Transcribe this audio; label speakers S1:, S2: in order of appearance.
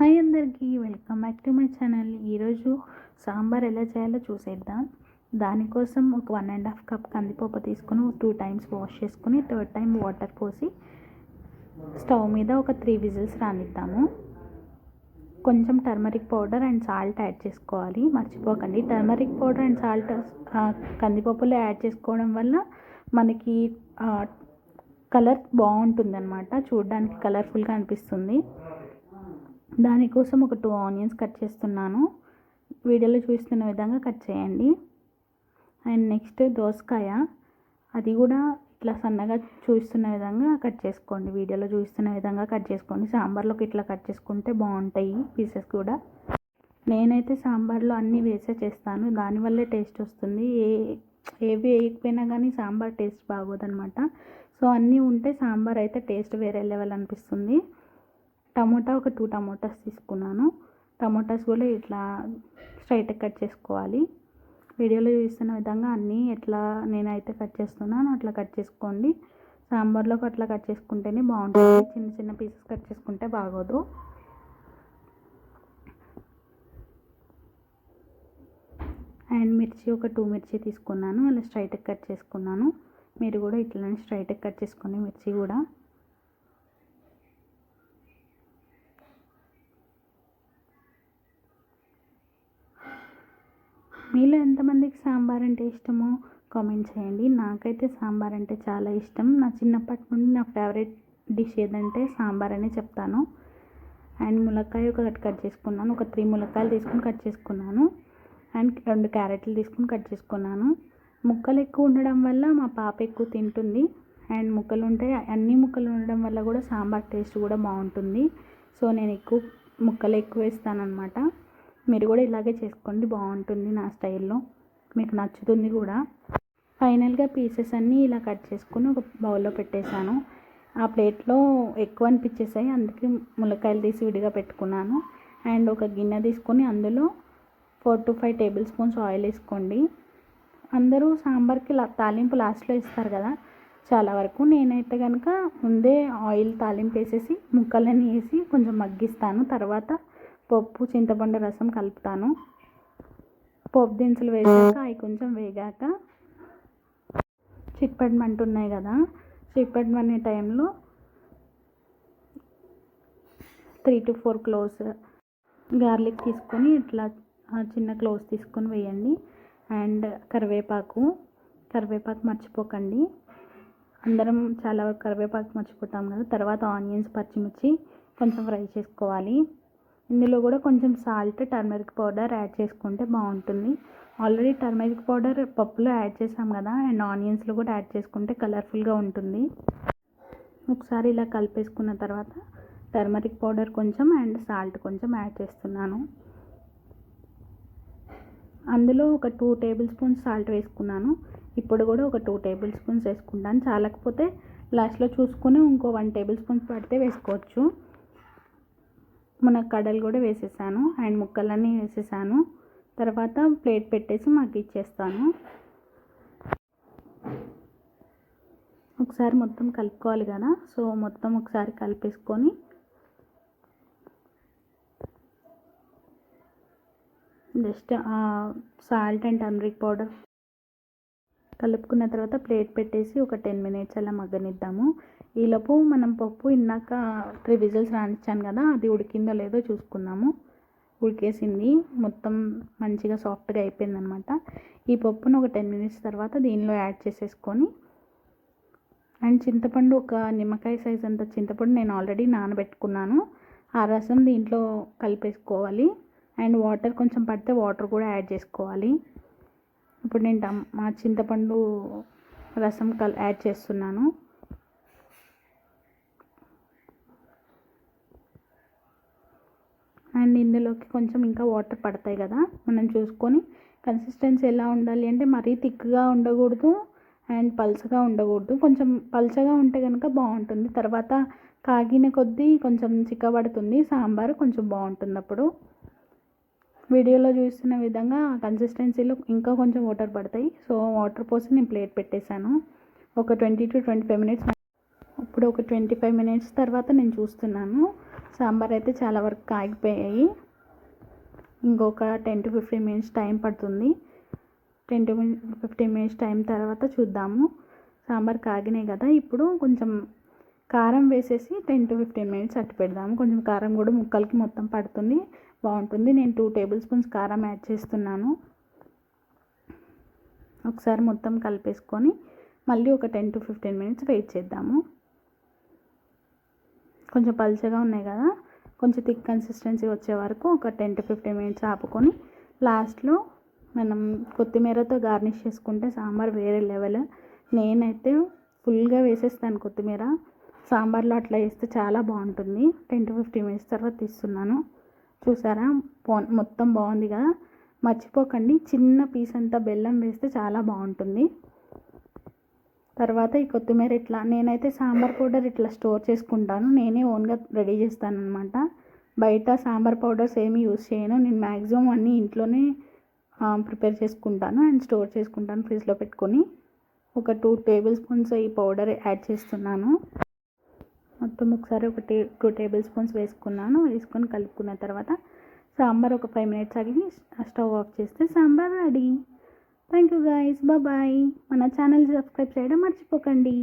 S1: Hi అందరికీ welcome back to my channel. ఈరోజు సాంబార్ ఎలా చేయాలో చూసేద్దాం. దానికోసం ఒక వన్ అండ్ హాఫ్ కప్ కందిపప్పు తీసుకుని టూ టైమ్స్ వాష్ చేసుకుని థర్డ్ టైం వాటర్ పోసి స్టవ్ మీద ఒక త్రీ విజిల్స్ రానిద్దాము. కొంచెం turmeric powder and salt add చేసుకోవాలి. మర్చిపోకండి. టర్మరిక్ పౌడర్ అండ్ సాల్ట్ కందిపప్పులో యాడ్ చేసుకోవడం వల్ల మనకి కలర్ బాగుంటుంది అనమాట చూడడానికి కలర్ఫుల్గా అనిపిస్తుంది. దానికోసం ఒక టూ ఆనియన్స్ కట్ చేస్తున్నాను. వీడియోలో చూస్తున్న విధంగా కట్ చేయండి. అండ్ నెక్స్ట్ దోసకాయ. అది కూడా ఇట్లా సన్నగా చూస్తున్న విధంగా కట్ చేసుకోండి. వీడియోలో చూస్తున్న విధంగా కట్ చేసుకోండి. సాంబార్లోకి ఇట్లా కట్ చేసుకుంటే బాగుంటాయి పీసెస్ కూడా. నేనైతే సాంబార్లో అన్నీ వేసే చేస్తాను. దానివల్లే టేస్ట్ వస్తుంది. ఏ ఏవి వేయకపోయినా కానీ సాంబార్ టేస్ట్ బాగోదనమాట సో అన్నీ ఉంటే సాంబార్ అయితే టేస్ట్ వేరే లెవెల్ అనిపిస్తుంది. టమోటా ఒక టూ టమోటాస్ తీసుకున్నాను. టమోటాస్ కూడా ఇట్లా స్ట్రైట్గా కట్ చేసుకోవాలి. వీడియోలో చూస్తున్న విధంగా అన్నీ ఎట్లా నేనైతే కట్ చేస్తున్నాను అట్లా కట్ చేసుకోండి. సాంబార్లోకి అట్లా కట్ చేసుకుంటేనే బాగుంటుంది. చిన్న చిన్న పీసెస్ కట్ చేసుకుంటే బాగోదు. అండ్ మిర్చి ఒక టూ మిర్చి తీసుకున్నాను. అలా స్ట్రైట్గా కట్ చేసుకున్నాను. మీరు కూడా ఇట్లనే స్ట్రైట్గా కట్ చేసుకోండి మిర్చి కూడా. మీలో ఎంతమందికి సాంబార్ అంటే ఇష్టమో కామెంట్ చేయండి. నాకైతే సాంబార్ అంటే చాలా ఇష్టం. నా చిన్నప్పటి నుండి నా ఫేవరెట్ డిష్ ఏదంటే సాంబార్ అనే చెప్తాను. అండ్ ములక్కాయ ఒకటి కట్ కట్ చేసుకున్నాను. ఒక త్రీ ములక్కాయలు తీసుకుని కట్ చేసుకున్నాను. అండ్ రెండు క్యారెట్లు తీసుకుని కట్ చేసుకున్నాను. ముక్కలు ఎక్కువ ఉండడం వల్ల మా పాప ఎక్కువ తింటుంది. అండ్ ముక్కలు ఉంటే అన్ని ముక్కలు ఉండడం వల్ల కూడా సాంబార్ టేస్ట్ కూడా బాగుంటుంది. సో నేను ఎక్కువ ముక్కలు ఎక్కువ వేస్తాను అనమాట మీరు కూడా ఇలాగే చేసుకోండి బాగుంటుంది నా స్టైల్లో. మీకు నచ్చుతుంది కూడా. ఫైనల్గా పీసెస్ అన్నీ ఇలా కట్ చేసుకుని ఒక బౌల్లో పెట్టేశాను. ఆ ప్లేట్లో ఎక్కువ అనిపించేసాయి అందుకే ములక్కాయలు తీసి విడిగా పెట్టుకున్నాను. అండ్ ఒక గిన్నె తీసుకొని అందులో four to five table spoons oil వేసుకోండి. అందరూ సాంబార్కి తాలింపు లాస్ట్లో ఇస్తారు కదా చాలా వరకు. నేనైతే కనుక ముందే ఆయిల్ తాలింపు వేసేసి ముక్కలన్నీ వేసి కొంచెం మగ్గిస్తాను. తర్వాత పప్పు చింతపండు రసం కలుపుతాను. పోపు దినుసులు వేసాక అవి కొంచెం వేగాక చిట్పడమంటున్నాయి కదా చిట్పడమనే టైంలో three to four cloves garlic తీసుకొని ఇట్లా చిన్న క్లోవ్స్ తీసుకొని వేయండి. అండ్ కరివేపాకు కరివేపాకు మర్చిపోకండి. అందరం చాలా వరకు కరివేపాకు మర్చిపోతాం కదా తర్వాత ఆనియన్స్ పచ్చిమిర్చి కొంచెం ఫ్రై చేసుకోవాలి. ఇందులో కూడా కొంచెం సాల్ట్ టర్మరిక్ పౌడర్ యాడ్ చేసుకుంటే బాగుంటుంది. ఆల్రెడీ టర్మరిక్ పౌడర్ పప్పులో యాడ్ చేసాం కదా అండ్ ఆనియన్స్లో కూడా యాడ్ చేసుకుంటే కలర్ఫుల్గా ఉంటుంది. ఒకసారి ఇలా కలిపేసుకున్న తర్వాత టర్మరిక్ పౌడర్ కొంచెం అండ్ సాల్ట్ కొంచెం యాడ్ చేస్తున్నాను. అందులో ఒక టూ టేబుల్ స్పూన్స్ సాల్ట్ వేసుకున్నాను. ఇప్పుడు కూడా ఒక టూ టేబుల్ స్పూన్స్ వేసుకుంటాను. చాలకపోతే లాస్ట్లో చూసుకొని ఇంకో వన్ టేబుల్ స్పూన్స్ పడితే వేసుకోవచ్చు. మునక్కాడలు కడలు కూడా వేసేసాను. అండ్ ముక్కలన్నీ వేసేసాను. తర్వాత ప్లేట్ పెట్టేసి మాకు ఇచ్చేస్తాను. ఒకసారి మొత్తం కలుపుకోవాలి కదా. సో మొత్తం ఒకసారి కలిపేసుకొని just salt and turmeric powder కలుపుకున్న తర్వాత ప్లేట్ పెట్టేసి ఒక టెన్ మినిట్స్ అలా మగ్గనిద్దాము. ఈలోపు మనం పప్పు ఇందాక త్రీ విజిల్స్ రానిచ్చాను కదా అది ఉడికిందో లేదో చూసుకుందాము. ఉడికేసింది. మొత్తం మంచిగా సాఫ్ట్గా అయిపోయిందనమాట. ఈ పప్పును ఒక టెన్ మినిట్స్ తర్వాత దీనిలో యాడ్ చేసేసుకొని అండ్ చింతపండు ఒక నిమ్మకాయ సైజ్ అంత చింతపండు నేను ఆల్రెడీ నానబెట్టుకున్నాను. ఆ రసం దీంట్లో కలిపేసుకోవాలి. అండ్ వాటర్ కొంచెం పడితే వాటర్ కూడా యాడ్ చేసుకోవాలి. ఇప్పుడు నేను మా చింతపండు రసం కల్ యాడ్ చేస్తున్నాను. అండ్ ఇందులోకి కొంచెం ఇంకా వాటర్ పడతాయి కదా మనం చూసుకొని. కన్సిస్టెన్సీ ఎలా ఉండాలి అంటే మరీ థిక్గా ఉండకూడదు అండ్ పల్చగా ఉండకూడదు. కొంచెం పల్చగా ఉంటే కనుక బాగుంటుంది. తర్వాత కాగిన కొద్దీ కొంచెం చిక్కబడుతుంది. సాంబార్ కొంచెం బాగుంటుంది అప్పుడు. వీడియోలో చూస్తున్న విధంగా కన్సిస్టెన్సీలో ఇంకా కొంచెం వాటర్ పడతాయి. సో వాటర్ పోసి నేను ప్లేట్ పెట్టేశాను. ఒక twenty to twenty five minutes ఇప్పుడు ఒక ట్వంటీ ఫైవ్ మినిట్స్ తర్వాత నేను చూస్తున్నాను. సాంబార్ అయితే చాలా వరకు కాగిపోయాయి. ఇంకొక ten to fifteen minutes time పడుతుంది. Ten to fifteen minutes time తర్వాత చూద్దాము. సాంబార్ కాగినాయి కదా ఇప్పుడు కొంచెం కారం వేసేసి టెన్ టు ఫిఫ్టీన్ మినిట్స్ అట్టు పెడదాము. కొంచెం కారం కూడా ముక్కలకి మొత్తం పడుతుంది. బాగుంటుంది. నేను టూ టేబుల్ స్పూన్స్ కారం యాడ్ చేస్తున్నాను. ఒకసారి మొత్తం కలిపేసుకొని మళ్ళీ ఒక ten to fifteen minutes wait చేద్దాము. కొంచెం పలుచగా ఉన్నాయి కదా? కొంచెం థిక్ కన్సిస్టెన్సీ వచ్చే వరకు ఒక టెన్ టు ఫిఫ్టీన్ మినిట్స్ ఆపుకొని లాస్ట్లో మనం కొత్తిమీరతో గార్నిష్ చేసుకుంటే సాంబార్ వేరే లెవెల్ నేనైతే ఫుల్గా వేసేస్తాను కొత్తిమీర. సాంబార్లో అట్లా వేస్తే చాలా బాగుంటుంది. టెన్ టు ఫిఫ్టీన్ మినిట్స్ తర్వాత తీస్తున్నాను. చూసారా? మొత్తం బాగుంది కదా? మర్చిపోకండి. చిన్న పీస్ అంతా బెల్లం వేస్తే చాలా బాగుంటుంది. తర్వాత ఈ కొత్తిమీర ఇట్లా నేనైతే సాంబార్ పౌడర్ ఇట్లా స్టోర్ చేసుకుంటాను. నేనే ఓన్గా రెడీ చేస్తాను అనమాట బయట సాంబార్ పౌడర్స్ ఏమి యూజ్ చేయను. నేను మ్యాక్సిమం అన్నీ ఇంట్లోనే ప్రిపేర్ చేసుకుంటాను అండ్ స్టోర్ చేసుకుంటాను ఫ్రిడ్జ్లో పెట్టుకొని. ఒక టూ టేబుల్ స్పూన్స్ ఈ పౌడర్ యాడ్ చేస్తున్నాను. మొత్తం ఒకసారి ఒక టే టూ టేబుల్ స్పూన్స్ వేసుకున్నాను వేసుకొని కలుపుకున్న తర్వాత సాంబార్ ఒక ఫైవ్ మినిట్స్ ఆగి స్టవ్ ఆఫ్ చేస్తే sambar ready. Thank you guys bye మన ఛానల్ సబ్స్క్రైబ్ చేయడం మర్చిపోకండి.